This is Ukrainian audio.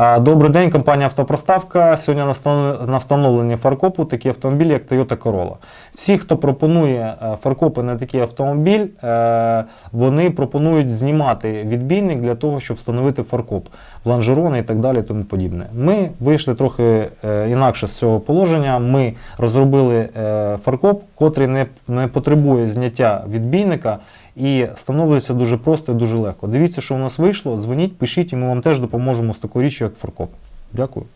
Добрий день, компанія Автопроставка. Сьогодні на встановленні фаркопу такі автомобілі, як Toyota Corolla. Всі, хто пропонує е, фаркопи на такий автомобіль, е, вони пропонують знімати відбійник для того, щоб встановити фаркоп, лонжерони і так далі. Тому подібне. Ми вийшли трохи е, інакше з цього положення. Ми розробили фаркоп, котрий не потребує зняття відбійника. І становиться дуже просто і дуже легко. Дивіться, що у нас вийшло. Дзвоніть, пишіть, і ми вам теж допоможемо з такою річчю, як Форкоп. Дякую.